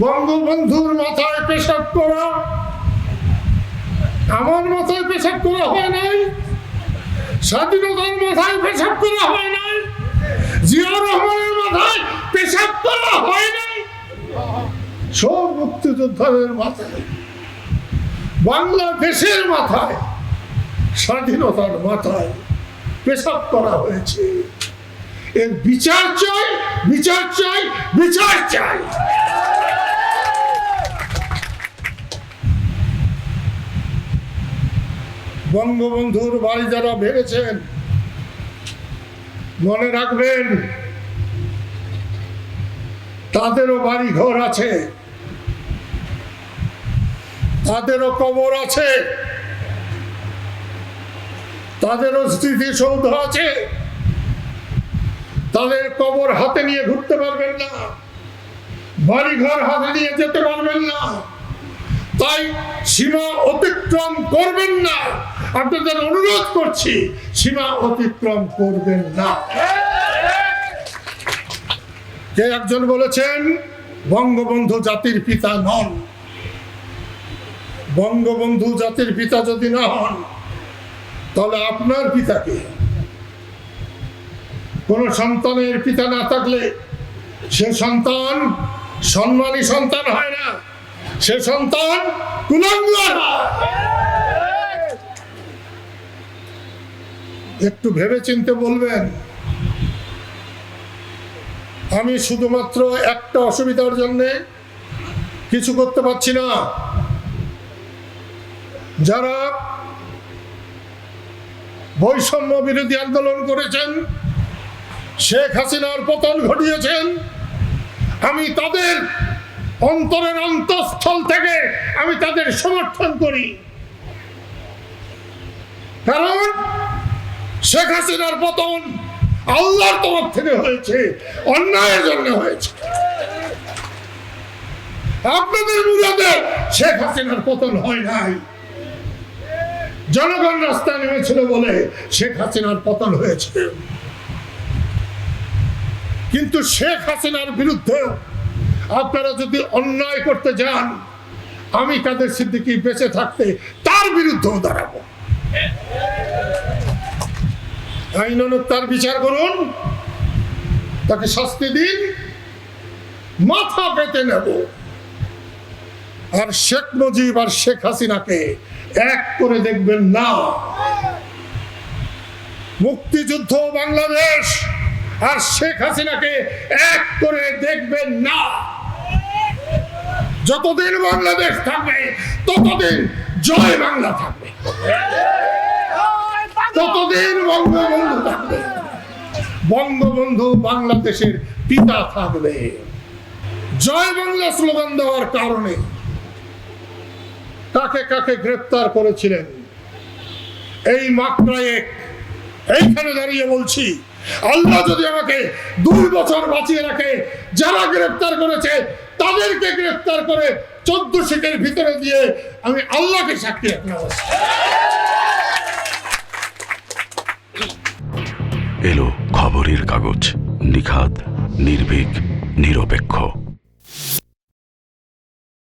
বঙ্গবন্ধুর মাথায় পেশাব করা। আমার মাথায় পেশাব করা হয় নাই। স্বাধীনতার মাথায় পেশাব করা হয় নাই। জিয়া রহমানের মাথায় পেশাব করা হয় নাই। সব মুক্তিযোদ্ধাদের মাথায়। বাংলাদেশের মাথায়, স্বাধীনতার মাথায় পেশাব করা হয়েছে। এর বিচার চাই বিচার চাই বিচার চাই। বঙ্গবন্ধুর বাড়ি যারা ভেবেছেন মনে রাখবেন, তাদেরও বাড়ি ঘর আছে, তাদেরও কবর আছে, তাদেরও স্মৃতিসৌধ আছে, তাদের কবর হাতে নিয়ে ঘুরতে পারবেন না, বাড়িঘর হাতে নিয়ে যেতে পারবেন না। তাই সীমা অতিক্রম করবেন না। আপনাদের অনুরোধ করছি, সীমা অতিক্রম করবেন না। কে একজন বলেছেন, বঙ্গবন্ধু জাতির পিতা নন। বঙ্গবন্ধু জাতির পিতা যদি না হন, তাহলে আপনার পিতাকে কোন সন্তানের পিতা না থাকলে সে সন্তান, সম্মানী সন্তান হয় না। সে সন্তান। একটু ভেবে চিনতে বলবেন, আমি শুধুমাত্র একটা অসুবিধার জন্য কিছু করতে পারছি না যারা বৈষম্য বিরোধী আন্দোলন করেছেন, শেখ হাসিনার পতন ঘটিয়েছেন, আমি তাদের অন্তরের অন্তঃস্থল থেকে আমি তাদের সমর্থন করি। কারণ শেখ হাসিনার পতন আল্লাহর তরফ থেকে হয়েছে, অন্যায়ের জন্য হয়েছে। আপনাদের বিরোধে শেখ হাসিনার পতন হয় নাই। জনগণ রাস্তায় নেমেছিল বলে শেখ হাসিনার পতন হয়েছে। কিন্তু শেখ হাসিনার বিরুদ্ধে আপনারা যদি অন্যায় করতে যান, আমি কাদের সিদ্দিকি বেঁচে থাকতে তার বিরুদ্ধেও দাঁড়াবো। আইনানুক তার বিচার করুন। তাকে শাস্তি দিন। মাথা পেতে নেব। আর শেখ মুজিব আর শেখ হাসিনাকে এক করে দেখবেন না। মুক্তিযুদ্ধ বাংলাদেশ। আর শেখ হাসিনাকে এক করে দেখবেন না। যতদিন বাংলাদেশ থাকবে, ততদিন জয় বাংলা থাকবে। ততদিন বঙ্গবন্ধু থাকবে। বঙ্গবন্ধু বাংলাদেশের পিতা থাকবে। জয় বাংলা স্লোগান দেওয়ার কারণে কাকে কাকে গ্রেপ্তার করেছিলেন, এই মাত্রায় এইখানে দাঁড়িয়ে বলছি আল্লাহ যদি আমাকে দুই বছর বাঁচিয়ে রাখে, যারা গ্রেপ্তার করেছে, তাদেরকে গ্রেপ্তার করে চোদ্দ সিটের ভিতরে দিয়ে আমি আল্লাহকে সাক্ষী রাখলাম এলো খবরের কাগজ, নিখাদ, নির্ভীক, নিরপেক্ষ।